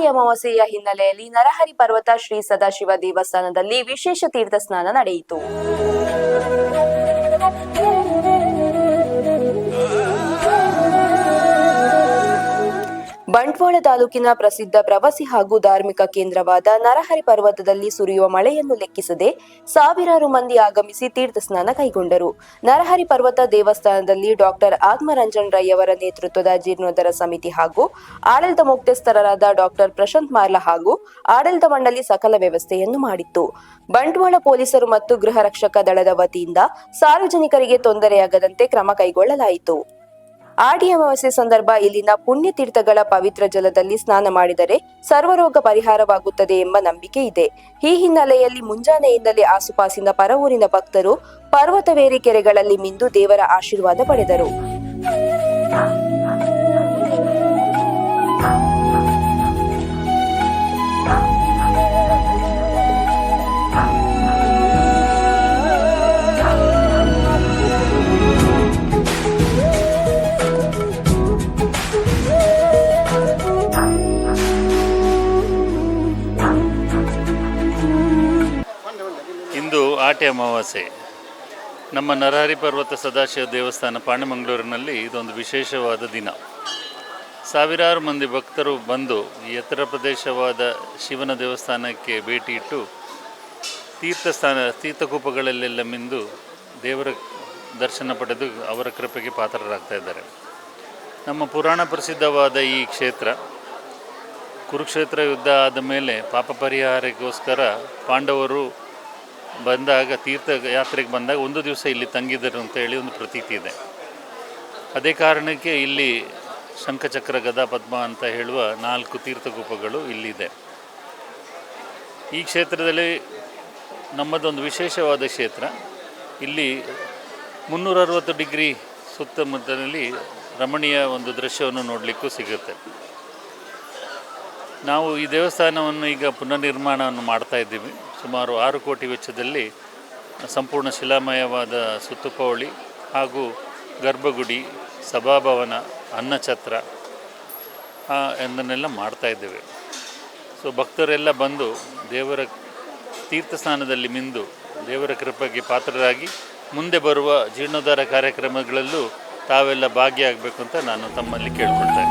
ಆಟಿ ಅಮಾವಾಸ್ಯೆಯ ಹಿನ್ನೆಲೆಯಲ್ಲಿ ನರಹರಿ ಪರ್ವತ ಶ್ರೀ ಸದಾಶಿವ ದೇವಸ್ಥಾನದಲ್ಲಿ ವಿಶೇಷ ತೀರ್ಥ ಸ್ನಾನ ನಡೆಯಿತು. ತಾಲೂಕಿನ ಪ್ರಸಿದ್ಧ ಪ್ರವಾಸಿ ಹಾಗೂ ಧಾರ್ಮಿಕ ಕೇಂದ್ರವಾದ ನರಹರಿ ಪರ್ವತದಲ್ಲಿ ಸುರಿಯುವ ಮಳೆಯನ್ನು ಲೆಕ್ಕಿಸದೆ ಸಾವಿರಾರು ಮಂದಿ ಆಗಮಿಸಿ ತೀರ್ಥ ಸ್ನಾನ ಕೈಗೊಂಡರು. ನರಹರಿ ಪರ್ವತ ದೇವಸ್ಥಾನದಲ್ಲಿ ಡಾಕ್ಟರ್ ಆತ್ಮರಂಜನ್ ರೈ ಅವರ ನೇತೃತ್ವದ ಜೀರ್ಣೋದ್ಧಾರ ಸಮಿತಿ ಹಾಗೂ ಆಡಳಿತ ಮುಖ್ಯಸ್ಥರಾದ ಡಾಕ್ಟರ್ ಪ್ರಶಾಂತ್ ಮಾರ್ಲ ಹಾಗೂ ಆಡಳಿತ ಮಂಡಳಿ ಸಕಲ ವ್ಯವಸ್ಥೆಯನ್ನು ಮಾಡಿತ್ತು. ಬಂಟ್ವಾಳ ಪೊಲೀಸರು ಮತ್ತು ಗೃಹ ರಕ್ಷಕ ದಳದ ವತಿಯಿಂದ ಸಾರ್ವಜನಿಕರಿಗೆ ತೊಂದರೆಯಾಗದಂತೆ ಕ್ರಮ ಕೈಗೊಳ್ಳಲಾಯಿತು. ಆಡಿ ಅಮಾವಾಸ್ಯೆ ಸಂದರ್ಭ ಇಲ್ಲಿನ ಪುಣ್ಯತೀರ್ಥಗಳ ಪವಿತ್ರ ಜಲದಲ್ಲಿ ಸ್ನಾನ ಮಾಡಿದರೆ ಸರ್ವರೋಗ ಪರಿಹಾರವಾಗುತ್ತದೆ ಎಂಬ ನಂಬಿಕೆ ಇದೆ. ಈ ಹಿನ್ನೆಲೆಯಲ್ಲಿ ಮುಂಜಾನೆಯಿಂದಲೇ ಆಸುಪಾಸಿನ ಪರವೂರಿನ ಭಕ್ತರು ಪರ್ವತವೇರಿ ಕೆರೆಗಳಲ್ಲಿ ಮಿಂದು ದೇವರ ಆಶೀರ್ವಾದ ಪಡೆದರು. ಆಟೆ ಅಮಾವಾಸ್ಯೆ. ನಮ್ಮ ನರಹರಿ ಪರ್ವತ ಸದಾಶಿವ ದೇವಸ್ಥಾನ ಪಾಂಡಮಂಗಳೂರಿನಲ್ಲಿ ಇದೊಂದು ವಿಶೇಷವಾದ ದಿನ. ಸಾವಿರಾರು ಮಂದಿ ಭಕ್ತರು ಬಂದು ಈ ಎತ್ತರ ಪ್ರದೇಶವಾದ ಶಿವನ ದೇವಸ್ಥಾನಕ್ಕೆ ಭೇಟಿ ಇಟ್ಟು ತೀರ್ಥಸ್ಥಾನ, ತೀರ್ಥಕೂಪಗಳಲ್ಲೆಲ್ಲ ಮಿಂದು ದೇವರ ದರ್ಶನ ಪಡೆದು ಅವರ ಕೃಪೆಗೆ ಪಾತ್ರರಾಗ್ತಾ ಇದ್ದಾರೆ. ನಮ್ಮ ಪುರಾಣ ಪ್ರಸಿದ್ಧವಾದ ಈ ಕ್ಷೇತ್ರ, ಕುರುಕ್ಷೇತ್ರ ಯುದ್ಧ ಆದ ಮೇಲೆ ಪಾಪ ಪರಿಹಾರಕ್ಕೋಸ್ಕರ ಪಾಂಡವರು ಬಂದಾಗ ತೀರ್ಥ ಯಾತ್ರೆಗೆ ಬಂದಾಗ ಒಂದು ದಿವಸ ಇಲ್ಲಿ ತಂಗಿದರು ಅಂತ ಹೇಳಿ ಒಂದು ಪ್ರತೀತಿ ಇದೆ. ಅದೇ ಕಾರಣಕ್ಕೆ ಇಲ್ಲಿ ಶಂಖಚಕ್ರ ಗದಾ ಪದ್ಮ ಅಂತ ಹೇಳುವ ನಾಲ್ಕು ತೀರ್ಥಕೂಪಗಳು ಇಲ್ಲಿದೆ. ಈ ಕ್ಷೇತ್ರದಲ್ಲಿ ನಮ್ಮದೊಂದು ವಿಶೇಷವಾದ ಕ್ಷೇತ್ರ. ಇಲ್ಲಿ ಮುನ್ನೂರ ಅರವತ್ತು ಡಿಗ್ರಿ ಸುತ್ತಮುತ್ತಲಲ್ಲಿ ರಮಣೀಯ ಒಂದು ದೃಶ್ಯವನ್ನು ನೋಡಲಿಕ್ಕೂ ಸಿಗುತ್ತೆ. ನಾವು ಈ ದೇವಸ್ಥಾನವನ್ನು ಈಗ ಪುನರ್ನಿರ್ಮಾಣವನ್ನು ಮಾಡ್ತಾ ಇದ್ದೀವಿ. ಸುಮಾರು ಆರು ಕೋಟಿ ವೆಚ್ಚದಲ್ಲಿ ಸಂಪೂರ್ಣ ಶಿಲಾಮಯವಾದ ಸುತ್ತುಪೌಳಿ ಹಾಗೂ ಗರ್ಭಗುಡಿ, ಸಭಾಭವನ, ಅನ್ನಛತ್ರ ಎಂದನ್ನೆಲ್ಲ ಮಾಡ್ತಾ ಇದ್ದೇವೆ. ಸೊ, ಭಕ್ತರೆಲ್ಲ ಬಂದು ದೇವರ ತೀರ್ಥಸ್ಥಾನದಲ್ಲಿ ಮಿಂದು ದೇವರ ಕೃಪೆಗೆ ಪಾತ್ರರಾಗಿ ಮುಂದೆ ಬರುವ ಜೀರ್ಣೋದ್ಧಾರ ಕಾರ್ಯಕ್ರಮಗಳಲ್ಲೂ ತಾವೆಲ್ಲ ಭಾಗಿಯಾಗಬೇಕು ಅಂತ ನಾನು ತಮ್ಮಲ್ಲಿ ಕೇಳ್ಕೊಳ್ತಾ